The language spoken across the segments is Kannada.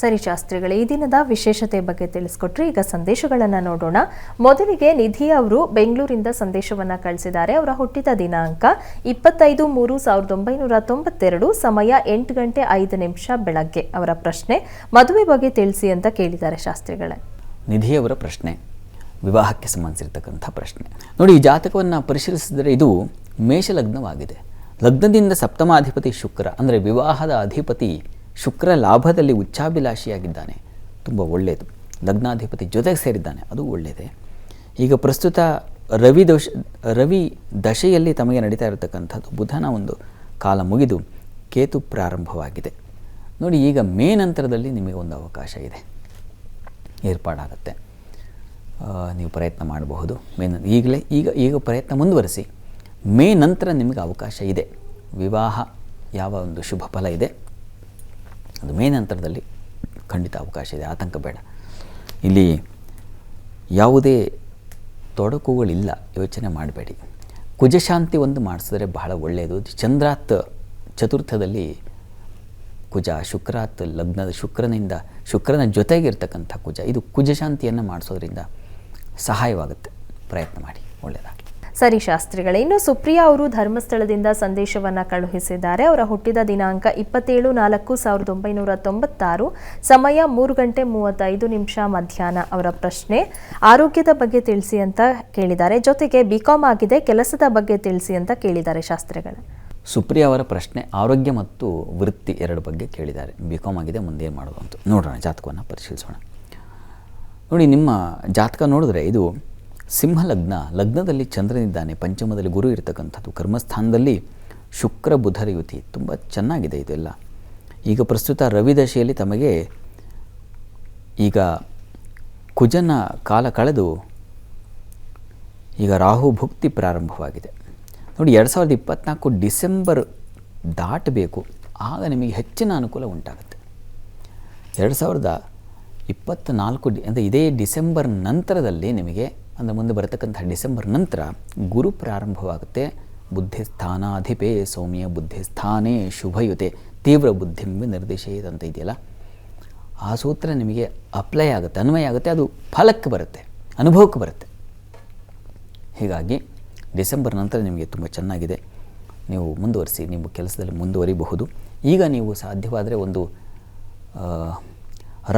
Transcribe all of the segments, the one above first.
ಸರಿ ಶಾಸ್ತ್ರಿಗಳೇ, ಈ ದಿನದ ವಿಶೇಷತೆ ಬಗ್ಗೆ ತಿಳಿಸ್ಕೊಟ್ರಿ ಈಗ ಸಂದೇಶಗಳನ್ನು ನೋಡೋಣ. ಮೊದಲಿಗೆ ನಿಧಿ ಅವರು ಬೆಂಗಳೂರಿಂದ ಸಂದೇಶವನ್ನ ಕಳಿಸಿದ್ದಾರೆ. ಅವರ ಹುಟ್ಟಿದ ದಿನಾಂಕ ಇಪ್ಪತ್ತೈದು ಮೂರು ಸಾವಿರದ ಒಂಬೈನೂರ ತೊಂಬತ್ತೆರಡು, ಸಮಯ ಎಂಟು ಗಂಟೆ ಐದು ನಿಮಿಷ ಬೆಳಗ್ಗೆ. ಅವರ ಪ್ರಶ್ನೆ, ಮದುವೆ ಬಗ್ಗೆ ತಿಳಿಸಿ ಅಂತ ಕೇಳಿದ್ದಾರೆ ಶಾಸ್ತ್ರಿಗಳೇ. ನಿಧಿಯವರ ಪ್ರಶ್ನೆ, ವಿವಾಹಕ್ಕೆ ಸಂಬಂಧಿಸಿರ್ತಕ್ಕಂಥ ಪ್ರಶ್ನೆ. ನೋಡಿ, ಈ ಜಾತಕವನ್ನು ಪರಿಶೀಲಿಸಿದರೆ ಇದು ಮೇಷಲಗ್ನವಾಗಿದೆ. ಲಗ್ನದಿಂದ ಸಪ್ತಮಾಧಿಪತಿ ಶುಕ್ರ, ಅಂದರೆ ವಿವಾಹದ ಅಧಿಪತಿ ಶುಕ್ರ ಲಾಭದಲ್ಲಿ ಉಚ್ಚಾಭಿಲಾಷಿಯಾಗಿದ್ದಾನೆ. ತುಂಬ ಒಳ್ಳೆಯದು ಲಗ್ನಾಧಿಪತಿ ಜೊತೆಗೆ ಸೇರಿದ್ದಾನೆ. ಅದು ಒಳ್ಳೆಯದೇ ಈಗ ಪ್ರಸ್ತುತ ರವಿ ದೋಷ, ರವಿ ದಶೆಯಲ್ಲಿ ತಮಗೆ ನಡೀತಾ ಇರತಕ್ಕಂಥದ್ದು ಬುಧನ ಒಂದು ಕಾಲ ಮುಗಿದು ಕೇತು ಪ್ರಾರಂಭವಾಗಿದೆ. ನೋಡಿ, ಈಗ ಮೇ ನಂತರದಲ್ಲಿ ನಿಮಗೆ ಒಂದು ಅವಕಾಶ ಇದೆ. ಏರ್ಪಾಡಾಗುತ್ತೆ. ನೀವು ಪ್ರಯತ್ನ ಮಾಡಬಹುದು. ಮೇ ಈಗಲೇ, ಈಗ ಈಗ ಪ್ರಯತ್ನ ಮುಂದುವರಿಸಿ. ಮೇ ನಂತರ ನಿಮಗೆ ಅವಕಾಶ ಇದೆ. ವಿವಾಹ ಯಾವ ಒಂದು ಶುಭ ಫಲ ಇದೆ. ಅದು ಮೇ ನಂತರದಲ್ಲಿ ಖಂಡಿತ ಅವಕಾಶ ಇದೆ, ಆತಂಕ ಬೇಡ. ಇಲ್ಲಿ ಯಾವುದೇ ತೊಡಕುಗಳಿಲ್ಲ, ಯೋಚನೆ ಮಾಡಬೇಡಿ. ಕುಜಶಾಂತಿ ಒಂದು ಮಾಡಿಸಿದ್ರೆ ಬಹಳ ಒಳ್ಳೆಯದು ಚಂದ್ರಾತ್ ಚತುರ್ಥದಲ್ಲಿ ಕುಜ, ಶುಕ್ರಾತ್ ಲಗ್ನದ ಶುಕ್ರನಿಂದ, ಶುಕ್ರನ ಜೊತೆಗಿರ್ತಕ್ಕಂಥ ಕುಜ, ಇದು ಕುಜಶಾಂತಿಯನ್ನು ಮಾಡಿಸೋದ್ರಿಂದ ಸಹಾಯವಾಗುತ್ತೆ. ಪ್ರಯತ್ನ ಮಾಡಿ ಒಳ್ಳೆಯದಾಗಲಿ ಸರಿ ಶಾಸ್ತ್ರಿಗಳೇ, ಇನ್ನು ಸುಪ್ರಿಯಾ ಅವರು ಧರ್ಮಸ್ಥಳದಿಂದ ಸಂದೇಶವನ್ನ ಕಳುಹಿಸಿದ್ದಾರೆ. ಅವರ ಹುಟ್ಟಿದ ದಿನಾಂಕ ಇಪ್ಪತ್ತೇಳು ನಾಲ್ಕು ಸಾವಿರದ ಒಂಬೈನೂರ ತೊಂಬತ್ತಾರು, ಸಮಯ ಮೂರು ಗಂಟೆ ಮೂವತ್ತೈದು ನಿಮಿಷ ಮಧ್ಯಾಹ್ನ ಅವರ ಪ್ರಶ್ನೆ. ಆರೋಗ್ಯದ ಬಗ್ಗೆ ತಿಳಿಸಿ ಅಂತ ಕೇಳಿದ್ದಾರೆ. ಜೊತೆಗೆ ಬಿಕಾಮ್ ಆಗಿದೆ, ಕೆಲಸದ ಬಗ್ಗೆ ತಿಳಿಸಿ ಅಂತ ಕೇಳಿದ್ದಾರೆ ಶಾಸ್ತ್ರಿಗಳೇ. ಸುಪ್ರಿಯಾ ಅವರ ಪ್ರಶ್ನೆ, ಆರೋಗ್ಯ ಮತ್ತು ವೃತ್ತಿ ಎರಡು ಬಗ್ಗೆ ಕೇಳಿದ್ದಾರೆ. ಬಿ ಕಾಮ್ ಆಗಿದೆ ಮುಂದೆ ಏನು ಮಾಡೋದು ಅಂತ. ನೋಡೋಣ, ಜಾತಕವನ್ನು ಪರಿಶೀಲಿಸೋಣ. ನೋಡಿ, ನಿಮ್ಮ ಜಾತಕ ನೋಡಿದ್ರೆ ಇದು ಸಿಂಹ ಲಗ್ನ ಲಗ್ನದಲ್ಲಿ ಚಂದ್ರನಿದ್ದಾನೆ, ಪಂಚಮದಲ್ಲಿ ಗುರು ಇರತಕ್ಕಂಥದ್ದು. ಕರ್ಮಸ್ಥಾನದಲ್ಲಿ ಶುಕ್ರ, ಬುಧರ ಯುತಿ. ತುಂಬ ಚೆನ್ನಾಗಿದೆ ಇದೆಲ್ಲ. ಈಗ ಪ್ರಸ್ತುತ ರವಿ ದಶೆಯಲ್ಲಿ ತಮಗೆ ಈಗ ಕುಜನ ಕಾಲ ಕಳೆದು ಈಗ ರಾಹು ಭುಕ್ತಿ ಪ್ರಾರಂಭವಾಗಿದೆ. ನೋಡಿ, ಎರಡು ಸಾವಿರದ ಇಪ್ಪತ್ತ್ನಾಲ್ಕು ಡಿಸೆಂಬರ್ ದಾಟಬೇಕು. ಆಗ ನಿಮಗೆ ಹೆಚ್ಚಿನ ಅನುಕೂಲ ಉಂಟಾಗುತ್ತೆ. ಎರಡು ಸಾವಿರದ ಇಪ್ಪತ್ತ್ನಾಲ್ಕು ಅಂದರೆ ಇದೇ ಡಿಸೆಂಬರ್ ನಂತರದಲ್ಲಿ ನಿಮಗೆ ಅಂದರೆ ಮುಂದೆ ಬರತಕ್ಕಂಥ ಡಿಸೆಂಬರ್ ನಂತರ ಗುರು ಪ್ರಾರಂಭವಾಗುತ್ತೆ. ಬುದ್ಧಿ ಸ್ಥಾನಾಧಿಪೇ ಸೌಮ್ಯ ಬುದ್ಧಿಸ್ಥಾನೇ ಶುಭಯುತೆ. ತೀವ್ರ ಬುದ್ಧಿಂಬ ನಿರ್ದೇಶಿತ ಅಂತ ಇದೆಯಲ್ಲ? ಆ ಸೂತ್ರ ನಿಮಗೆ ಅಪ್ಲೈ ಆಗುತ್ತೆ, ಅನ್ವಯ ಆಗುತ್ತೆ, ಅದು ಫಲಕ್ಕೆ ಬರುತ್ತೆ, ಅನುಭವಕ್ಕೆ ಬರುತ್ತೆ. ಹೀಗಾಗಿ ಡಿಸೆಂಬರ್ ನಂತರ ನಿಮಗೆ ತುಂಬ ಚೆನ್ನಾಗಿದೆ. ನೀವು ಮುಂದುವರಿಸಿ, ನಿಮ್ಮ ಕೆಲಸದಲ್ಲಿ ಮುಂದುವರಿಬಹುದು. ಈಗ ನೀವು ಸಾಧ್ಯವಾದರೆ ಒಂದು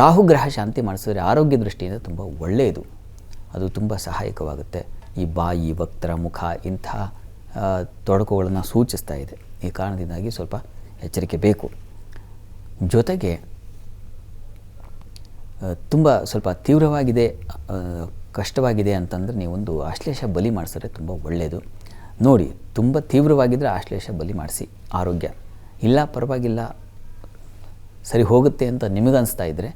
ರಾಹುಗ್ರಹ ಶಾಂತಿ ಮಾಡಿಸಿದ್ರೆ ಆರೋಗ್ಯ ದೃಷ್ಟಿಯಿಂದ ತುಂಬ ಒಳ್ಳೆಯದು. ಅದು ತುಂಬ ಸಹಾಯಕವಾಗುತ್ತೆ. ಈ ಬಾಯಿ ವಕ್ರ ಮುಖ ಇಂಥ ತೊಡಕುಗಳನ್ನು ಸೂಚಿಸ್ತಾ ಇದೆ. ಈ ಕಾರಣದಿಂದಾಗಿ ಸ್ವಲ್ಪ ಎಚ್ಚರಿಕೆ ಬೇಕು. ಜೊತೆಗೆ ತುಂಬ ಸ್ವಲ್ಪ ತೀವ್ರವಾಗಿದೆ ಕಷ್ಟವಾಗಿದೆ ಅಂತಂದರೆ ನೀವೊಂದು ಆಶ್ಲೇಷ ಬಲಿ ಮಾಡಿಸಿದ್ರೆ ತುಂಬ ಒಳ್ಳೆಯದು ನೋಡಿ, ತುಂಬ ತೀವ್ರವಾಗಿದ್ದರೆ ಆಶ್ಲೇಷ ಬಲಿ ಮಾಡಿಸಿ, ಆರೋಗ್ಯ. ಇಲ್ಲ ಪರವಾಗಿಲ್ಲ, ಸರಿ ಹೋಗುತ್ತೆ ಅಂತ ನಿಮಗನ್ನಿಸ್ತಾ ಇದ್ದರೆ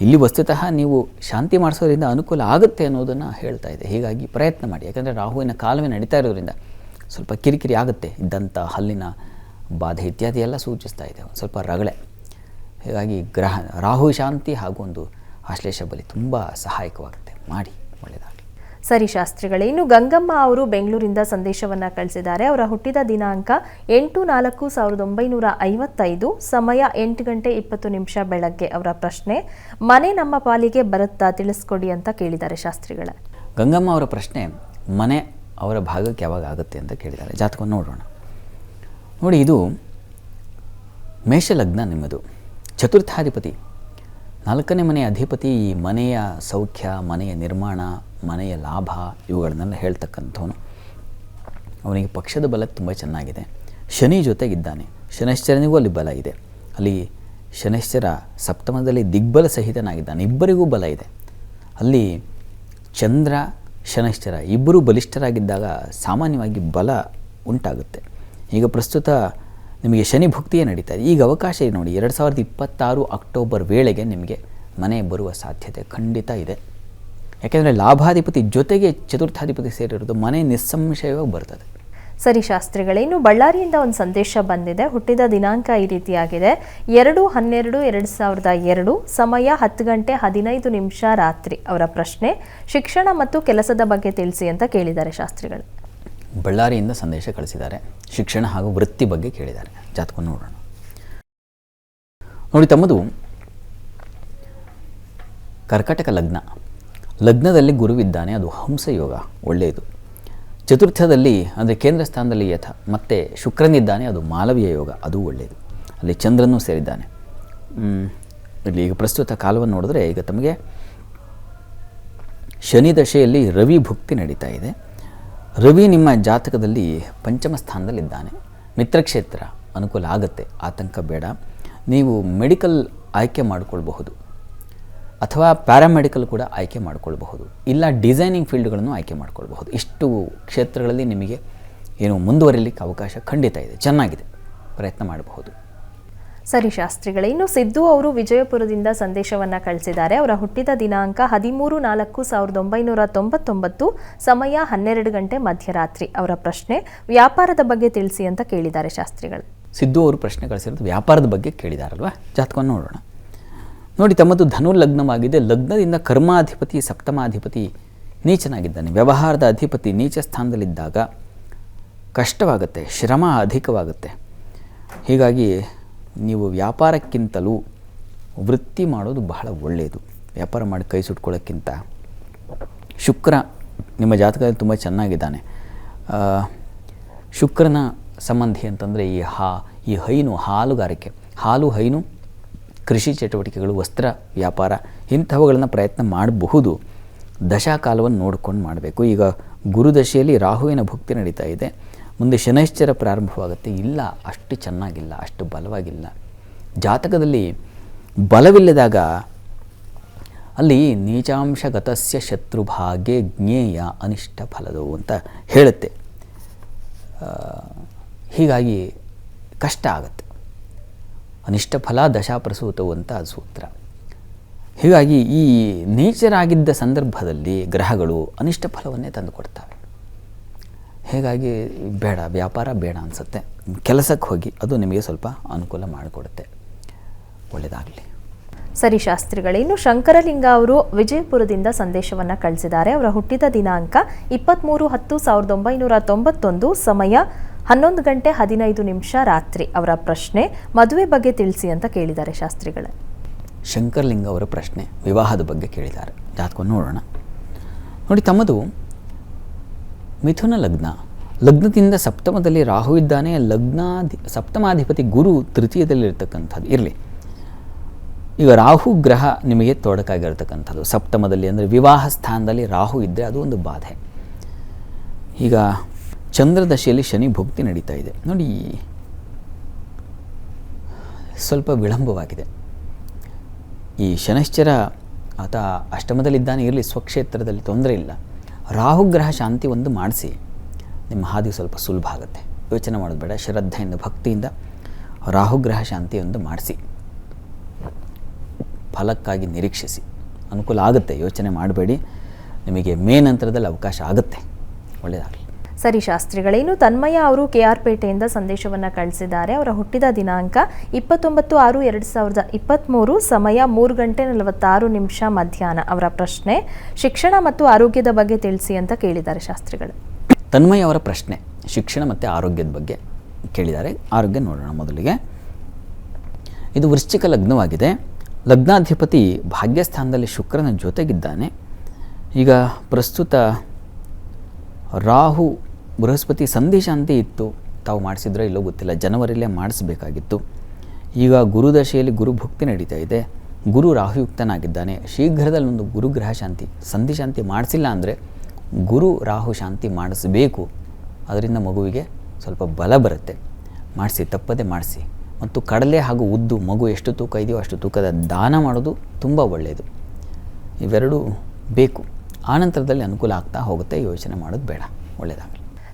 ಇಲ್ಲಿ ವಸ್ತುತಃ ನೀವು ಶಾಂತಿ ಮಾಡಿಸೋದ್ರಿಂದ ಅನುಕೂಲ ಆಗುತ್ತೆ ಅನ್ನೋದನ್ನು ಹೇಳ್ತಾ ಇದೆ. ಹೀಗಾಗಿ ಪ್ರಯತ್ನ ಮಾಡಿ. ಯಾಕಂದರೆ ರಾಹುವಿನ ಕಾಲವೇ ನಡೀತಾ ಇರೋದ್ರಿಂದ ಸ್ವಲ್ಪ ಕಿರಿಕಿರಿ ಆಗುತ್ತೆ. ಇದ್ದಂಥ ಹಲ್ಲಿನ ಬಾಧೆ ಇತ್ಯಾದಿ ಎಲ್ಲ ಸೂಚಿಸ್ತಾ ಇದೆ. ಸ್ವಲ್ಪ ರಗಳೆ. ಹೀಗಾಗಿ ಗ್ರಹ, ರಾಹು ಶಾಂತಿ ಹಾಗೂ ಒಂದು ಆಶ್ಲೇಷ ಬಲಿ ತುಂಬ ಸಹಾಯಕವಾಗುತ್ತೆ. ಮಾಡಿ ಒಳ್ಳೆಯದಾಗಲಿ ಸರಿ ಶಾಸ್ತ್ರಿಗಳೇ, ಇನ್ನು ಗಂಗಮ್ಮ ಅವರು ಬೆಂಗಳೂರಿಂದ ಸಂದೇಶವನ್ನ ಕಳಿಸಿದ್ದಾರೆ. ಅವರ ಹುಟ್ಟಿದ ದಿನಾಂಕ ಎಂಟು ನಾಲ್ಕು ಸಾವಿರದ ಒಂಬೈನೂರ ಐವತ್ತೈದು, ಸಮಯ ಎಂಟು ಗಂಟೆ ಇಪ್ಪತ್ತು ನಿಮಿಷ ಬೆಳಗ್ಗೆ ಅವರ ಪ್ರಶ್ನೆ. ಮನೆ ನಮ್ಮ ಪಾಲಿಗೆ ಬರುತ್ತಾ ತಿಳಿಸ್ಕೊಡಿ ಅಂತ ಕೇಳಿದ್ದಾರೆ ಶಾಸ್ತ್ರಿಗಳೇ. ಗಂಗಮ್ಮ ಅವರ ಪ್ರಶ್ನೆ, ಮನೆ ಅವರ ಭಾಗಕ್ಕೆ ಯಾವಾಗ ಆಗುತ್ತೆ ಅಂತ ಕೇಳಿದ್ದಾರೆ. ಜಾತಕ ನೋಡೋಣ. ನೋಡಿ, ಇದು ಮೇಷಲಗ್ನ ನಿಮ್ಮದು. ಚತುರ್ಥಾಧಿಪತಿ, ನಾಲ್ಕನೇ ಮನೆಯ ಅಧಿಪತಿ, ಈ ಮನೆಯ ಸೌಖ್ಯ, ಮನೆಯ ನಿರ್ಮಾಣ ಮನೆಯ ಲಾಭ ಇವುಗಳನ್ನೆಲ್ಲ ಹೇಳ್ತಕ್ಕಂಥವನು. ಅವನಿಗೆ ಪಕ್ಷದ ಬಲ ತುಂಬ ಚೆನ್ನಾಗಿದೆ. ಶನಿ ಜೊತೆಗಿದ್ದಾನೆ. ಶನೈಶ್ಚರನಿಗೂ ಅಲ್ಲಿ ಬಲ ಇದೆ. ಅಲ್ಲಿ ಶನೈಶ್ಚರ ಸಪ್ತಮದಲ್ಲಿ ದಿಗ್ಬಲ ಸಹಿತನಾಗಿದ್ದಾನೆ. ಇಬ್ಬರಿಗೂ ಬಲ ಇದೆ. ಅಲ್ಲಿ ಚಂದ್ರ, ಶನೈಶ್ಚರ ಇಬ್ಬರೂ ಬಲಿಷ್ಠರಾಗಿದ್ದಾಗ ಸಾಮಾನ್ಯವಾಗಿ ಬಲ ಉಂಟಾಗುತ್ತೆ. ಈಗ ಪ್ರಸ್ತುತ ನಿಮಗೆ ಶನಿ ಭುಕ್ತಿಯೇ ನಡೀತಾ ಇದೆ. ಈಗ ಅವಕಾಶ ನೋಡಿ. ಎರಡು ಸಾವಿರದ ಇಪ್ಪತ್ತಾರು ಅಕ್ಟೋಬರ್ ವೇಳೆಗೆ ನಿಮಗೆ ಮನೆ ಬರುವ ಸಾಧ್ಯತೆ ಖಂಡಿತ ಇದೆ. ಯಾಕೆಂದರೆ ಲಾಭಾಧಿಪತಿ ಜೊತೆಗೆ ಚತುರ್ಥಾಧಿಪತಿ ಸೇರಿರೋದು ಮನೆ ನಿಸ್ಸಂಶಯವಾಗಿ ಬರ್ತದೆ. ಸರಿ ಶಾಸ್ತ್ರಿಗಳೇ ಇನ್ನು ಬಳ್ಳಾರಿಯಿಂದ ಒಂದು ಸಂದೇಶ ಬಂದಿದೆ. ಹುಟ್ಟಿದ ದಿನಾಂಕ ಈ ರೀತಿಯಾಗಿದೆ. ಎರಡು ಹನ್ನೆರಡು ಎರಡು ಸಾವಿರದ ಎರಡು ಸಮಯ ಹತ್ತು ಗಂಟೆ ಹದಿನೈದು ನಿಮಿಷ ರಾತ್ರಿ ಅವರ ಪ್ರಶ್ನೆ. ಶಿಕ್ಷಣ ಮತ್ತು ಕೆಲಸದ ಬಗ್ಗೆ ತಿಳಿಸಿ ಅಂತ ಕೇಳಿದ್ದಾರೆ ಶಾಸ್ತ್ರಿಗಳು. ಬಳ್ಳಾರಿಯಿಂದ ಸಂದೇಶ ಕಳಿಸಿದ್ದಾರೆ. ಶಿಕ್ಷಣ ಹಾಗೂ ವೃತ್ತಿ ಬಗ್ಗೆ ಕೇಳಿದ್ದಾರೆ. ಜಾತಕವನ್ನು ನೋಡೋಣ. ನೋಡಿ ತಮ್ಮದು ಕರ್ಕಟಕ ಲಗ್ನ. ಲಗ್ನದಲ್ಲಿ ಗುರುವಿದ್ದಾನೆ, ಅದು ಹಂಸಯೋಗ, ಒಳ್ಳೆಯದು. ಚತುರ್ಥದಲ್ಲಿ ಅಂದರೆ ಕೇಂದ್ರ ಸ್ಥಾನದಲ್ಲಿ ಯಥ, ಮತ್ತೆ ಶುಕ್ರನಿದ್ದಾನೆ, ಅದು ಮಾಲವೀಯ ಯೋಗ, ಅದು ಒಳ್ಳೆಯದು. ಅಲ್ಲಿ ಚಂದ್ರನೂ ಸೇರಿದ್ದಾನೆ. ಇಲ್ಲಿ ಈಗ ಪ್ರಸ್ತುತ ಕಾಲವನ್ನು ನೋಡಿದ್ರೆ ಈಗ ತಮಗೆ ಶನಿ ದಶೆಯಲ್ಲಿ ರವಿ ಭುಕ್ತಿ ನಡೀತಾ ಇದೆ. ರವಿ ನಿಮ್ಮ ಜಾತಕದಲ್ಲಿ ಪಂಚಮ ಸ್ಥಾನದಲ್ಲಿದ್ದಾನೆ. ಮಿತ್ರಕ್ಷೇತ್ರ, ಅನುಕೂಲ ಆಗುತ್ತೆ, ಆತಂಕ ಬೇಡ. ನೀವು ಮೆಡಿಕಲ್ ಆಯ್ಕೆ ಮಾಡಿಕೊಳ್ಬಹುದು. ಅಥವಾ ಪ್ಯಾರಾಮೆಡಿಕಲ್ ಕೂಡ ಆಯ್ಕೆ ಮಾಡಿಕೊಳ್ಬಹುದು. ಇಲ್ಲ ಡಿಸೈನಿಂಗ್ ಫೀಲ್ಡ್ಗಳನ್ನು ಆಯ್ಕೆ ಮಾಡಿಕೊಳ್ಬಹುದು. ಇಷ್ಟು ಕ್ಷೇತ್ರಗಳಲ್ಲಿ ನಿಮಗೆ ಏನು ಮುಂದುವರಿಲಿಕ್ಕೆ ಅವಕಾಶ ಖಂಡಿತ ಇದೆ. ಚೆನ್ನಾಗಿದೆ. ಪ್ರಯತ್ನ ಮಾಡಬಹುದು. ಸರಿ ಶಾಸ್ತ್ರಿಗಳೇ ಇನ್ನು ಸಿದ್ದು ಅವರು ವಿಜಯಪುರದಿಂದ ಸಂದೇಶವನ್ನು ಕಳಿಸಿದ್ದಾರೆ. ಅವರ ಹುಟ್ಟಿದ ದಿನಾಂಕ ಹದಿಮೂರು ನಾಲ್ಕು ಸಾವಿರದ ಒಂಬೈನೂರ ತೊಂಬತ್ತೊಂಬತ್ತು ಸಮಯ ಹನ್ನೆರಡು ಗಂಟೆ ಮಧ್ಯರಾತ್ರಿ ಅವರ ಪ್ರಶ್ನೆ ವ್ಯಾಪಾರದ ಬಗ್ಗೆ ತಿಳಿಸಿ ಅಂತ ಕೇಳಿದ್ದಾರೆ ಶಾಸ್ತ್ರಿಗಳು. ಸಿದ್ದು ಅವರು ಪ್ರಶ್ನೆ ಕಳಿಸಿರೋದು ವ್ಯಾಪಾರದ ಬಗ್ಗೆ ಕೇಳಿದಾರಲ್ವಾ? ಜಾತಕವನ್ನು ನೋಡೋಣ. ನೋಡಿ, ತಮ್ಮದು ಧನು ಲಗ್ನವಾಗಿದೆ ಲಗ್ನದಿಂದ ಕರ್ಮಾಧಿಪತಿ, ಸಪ್ತಮಾಧಿಪತಿ ನೀಚನಾಗಿದ್ದಾನೆ. ವ್ಯವಹಾರದ ಅಧಿಪತಿ ನೀಚ ಸ್ಥಾನದಲ್ಲಿದ್ದಾಗ ಕಷ್ಟವಾಗುತ್ತೆ, ಶ್ರಮ ಅಧಿಕವಾಗುತ್ತೆ. ಹೀಗಾಗಿ ನೀವು ವ್ಯಾಪಾರಕ್ಕಿಂತಲೂ ವೃತ್ತಿ ಮಾಡೋದು ಬಹಳ ಒಳ್ಳೆಯದು. ವ್ಯಾಪಾರ ಮಾಡಿ ಕೈ ಸುಟ್ಕೊಳ್ಳೋಕ್ಕಿಂತ. ಶುಕ್ರ ನಿಮ್ಮ ಜಾತಕದಲ್ಲಿ ತುಂಬ ಚೆನ್ನಾಗಿದ್ದಾನೆ. ಶುಕ್ರನ ಸಂಬಂಧಿ ಅಂತಂದರೆ ಈ ಹಾ, ಈ ಹೈನು, ಹಾಲುಗಾರಿಕೆ. ಹಾಲು, ಹೈನು ಕೃಷಿ ಚಟುವಟಿಕೆಗಳು, ವಸ್ತ್ರ ವ್ಯಾಪಾರ ಇಂಥವುಗಳನ್ನು ಪ್ರಯತ್ನ ಮಾಡಬಹುದು. ದಶಾಕಾಲವನ್ನು ನೋಡ್ಕೊಂಡು ಮಾಡಬೇಕು. ಈಗ ಗುರುದಶೆಯಲ್ಲಿ ರಾಹುವಿನ ಭುಕ್ತಿ ನಡೀತಾ ಇದೆ. ಮುಂದೆ ಶನೈಶ್ಚರ ಪ್ರಾರಂಭವಾಗುತ್ತೆ. ಇಲ್ಲ, ಅಷ್ಟು ಚೆನ್ನಾಗಿಲ್ಲ, ಅಷ್ಟು ಬಲವಾಗಿಲ್ಲ. ಜಾತಕದಲ್ಲಿ ಬಲವಿಲ್ಲದಾಗ ಅಲ್ಲಿ ನೀಚಾಂಶಗತಸ್ಯ ಶತ್ರುಭಾಗೆ ಜ್ಞೇಯ ಅನಿಷ್ಟ ಫಲದು ಅಂತ ಹೇಳುತ್ತೆ. ಹೀಗಾಗಿ ಕಷ್ಟ ಆಗುತ್ತೆ. ಅನಿಷ್ಟ ಫಲ ಅಂತ ಸೂತ್ರ. ಹೀಗಾಗಿ ಈ ನೀಚರಾಗಿದ್ದ ಸಂದರ್ಭದಲ್ಲಿ ಗ್ರಹಗಳು ಅನಿಷ್ಟ ಫಲವನ್ನೇ ತಂದು ಕೊಡ್ತವೆ. ಹೀಗಾಗಿ ಬೇಡ, ವ್ಯಾಪಾರ ಬೇಡ ಅನಿಸುತ್ತೆ. ಕೆಲಸಕ್ಕೆ ಹೋಗಿ ಅದು ನಿಮಗೆ ಸ್ವಲ್ಪ ಅನುಕೂಲ ಮಾಡಿಕೊಡುತ್ತೆ. ಒಳ್ಳೆಯದಾಗಲಿ ಸರಿ ಶಾಸ್ತ್ರಿಗಳೇ, ಇನ್ನು ಶಂಕರಲಿಂಗ ಅವರು ವಿಜಯಪುರದಿಂದ ಸಂದೇಶವನ್ನು ಕಳಿಸಿದ್ದಾರೆ. ಅವರ ಹುಟ್ಟಿದ ದಿನಾಂಕ ಇಪ್ಪತ್ತ್ಮೂರು ಹತ್ತು ಸಾವಿರದ ಒಂಬೈನೂರ ತೊಂಬತ್ತೊಂದು, ಸಮಯ ಹನ್ನೊಂದು ಗಂಟೆ ಹದಿನೈದು ನಿಮಿಷ ರಾತ್ರಿ ಅವರ ಪ್ರಶ್ನೆ ಮದುವೆ ಬಗ್ಗೆ ತಿಳಿಸಿ ಅಂತ ಕೇಳಿದ್ದಾರೆ ಶಾಸ್ತ್ರಿಗಳೇ. ಶಂಕರ್ಲಿಂಗ ಅವರ ಪ್ರಶ್ನೆ ವಿವಾಹದ ಬಗ್ಗೆ ಕೇಳಿದ್ದಾರೆ. ಜಾತಕವನ್ನು ನೋಡೋಣ. ನೋಡಿ, ತಮ್ಮದು ಮಿಥುನ ಲಗ್ನ. ಲಗ್ನದಿಂದ ಸಪ್ತಮದಲ್ಲಿ ರಾಹು ಇದ್ದಾನೆ. ಲಗ್ನಾಧಿ, ಸಪ್ತಮಾಧಿಪತಿ ಗುರು ತೃತೀಯದಲ್ಲಿರ್ತಕ್ಕಂಥದ್ದು. ಇರಲಿ. ಈಗ ರಾಹು ಗ್ರಹ ನಿಮಗೆ ತೊಡಕಾಗಿರ್ತಕ್ಕಂಥದ್ದು. ಸಪ್ತಮದಲ್ಲಿ ಅಂದರೆ ವಿವಾಹ ಸ್ಥಾನದಲ್ಲಿ ರಾಹು ಇದ್ದರೆ ಅದು ಒಂದು ಬಾಧೆ. ಈಗ ಚಂದ್ರದಶೆಯಲ್ಲಿ ಶನಿ ಭುಕ್ತಿ ನಡೀತಾ ಇದೆ. ನೋಡಿ, ಸ್ವಲ್ಪ ವಿಳಂಬವಾಗಿದೆ. ಈ ಶನಶ್ಚರ ಆತ ಅಷ್ಟಮದಲ್ಲಿದ್ದಾನೆ, ಇರಲಿ, ಸ್ವಕ್ಷೇತ್ರದಲ್ಲಿ ತೊಂದರೆ ಇಲ್ಲ. ರಾಹುಗ್ರಹ ಶಾಂತಿ ಒಂದು ಮಾಡಿಸಿ. ನಿಮ್ಮ ಹಾದಿ ಸ್ವಲ್ಪ ಸುಲಭ ಆಗುತ್ತೆ. ಯೋಚನೆ ಮಾಡೋದು ಬೇಡ ಶ್ರದ್ಧೆಯಿಂದ, ಭಕ್ತಿಯಿಂದ ರಾಹುಗ್ರಹ ಶಾಂತಿ ಒಂದು ಮಾಡಿಸಿ. ಫಲಕ್ಕಾಗಿ ನಿರೀಕ್ಷಿಸಿ. ಅನುಕೂಲ ಆಗುತ್ತೆ, ಯೋಚನೆ ಮಾಡಬೇಡಿ. ನಿಮಗೆ ಮೇ ನಂತರದಲ್ಲಿ ಅವಕಾಶ ಆಗುತ್ತೆ. ಒಳ್ಳೆಯದಾಗಲಿ ಸರಿ ಶಾಸ್ತ್ರಿಗಳೇ ಇನ್ನು ತನ್ಮಯ ಅವರು ಕೆ ಆರ್ ಪೇಟೆಯಿಂದ ಸಂದೇಶವನ್ನು ಕಳಿಸಿದ್ದಾರೆ. ಅವರ ಹುಟ್ಟಿದ ದಿನಾಂಕ ಇಪ್ಪತ್ತೊಂಬತ್ತು ಆರು ಎರಡು ಸಾವಿರದ ಇಪ್ಪತ್ತ್ಮೂರು ಸಮಯ ಮೂರು ಗಂಟೆ ನಲವತ್ತಾರು ನಿಮಿಷ ಮಧ್ಯಾಹ್ನ. ಅವರ ಪ್ರಶ್ನೆ, ಶಿಕ್ಷಣ ಮತ್ತು ಆರೋಗ್ಯದ ಬಗ್ಗೆ ತಿಳಿಸಿ ಅಂತ ಕೇಳಿದ್ದಾರೆ ಶಾಸ್ತ್ರಿಗಳು. ತನ್ಮಯ ಅವರ ಪ್ರಶ್ನೆ, ಶಿಕ್ಷಣ ಮತ್ತು ಆರೋಗ್ಯದ ಬಗ್ಗೆ ಕೇಳಿದ್ದಾರೆ. ಆರೋಗ್ಯ ನೋಡೋಣ ಮೊದಲಿಗೆ. ಇದು ವೃಶ್ಚಿಕ ಲಗ್ನವಾಗಿದೆ. ಲಗ್ನಾಧಿಪತಿ ಭಾಗ್ಯಸ್ಥಾನದಲ್ಲಿ ಶುಕ್ರನ ಜೊತೆಗಿದ್ದಾನೆ. ಈಗ ಪ್ರಸ್ತುತ ರಾಹು ಬೃಹಸ್ಪತಿ ಸಂದೇಶ ಶಾಂತಿ ಇತ್ತು. ತಾವು ಮಾಡಿಸಿದ್ರೋ ಇಲ್ಲೋ ಗೊತ್ತಿಲ್ಲ. ಜನವರಿಲೇ ಮಾಡಿಸ್ಬೇಕಾಗಿತ್ತು. ಈಗ ಗುರುದಶೆಯಲ್ಲಿ ಗುರು ಭುಕ್ತಿ ನಡೀತಾ ಇದೆ. ಗುರು ರಾಹುಯುಕ್ತನಾಗಿದ್ದಾನೆ. ಶೀಘ್ರದಲ್ಲಿ ಒಂದು ಗುರುಗ್ರಹ ಶಾಂತಿ ಸಂಧಿ ಶಾಂತಿ ಮಾಡಿಸಿಲ್ಲ ಅಂದರೆ ಗುರು ರಾಹು ಶಾಂತಿ ಮಾಡಿಸಬೇಕು. ಅದರಿಂದ ಮಗುವಿಗೆ ಸ್ವಲ್ಪ ಬಲ ಬರುತ್ತೆ. ಮಾಡಿಸಿ, ತಪ್ಪದೆ ಮಾಡಿಸಿ. ಮತ್ತು ಕಡಲೆ ಹಾಗೂ ಉದ್ದು ಮಗು ಎಷ್ಟು ತೂಕ ಇದೆಯೋ ಅಷ್ಟು ತೂಕದ ದಾನ ಮಾಡೋದು ತುಂಬ ಒಳ್ಳೆಯದು. ಇವೆರಡೂ ಬೇಕು. ಆನಂತರದಲ್ಲಿ ಅನುಕೂಲ ಆಗ್ತಾ ಹೋಗುತ್ತೆ. ಯೋಚನೆ ಮಾಡೋದು ಬೇಡ. ಒಳ್ಳೆಯದಾಗಲಿ.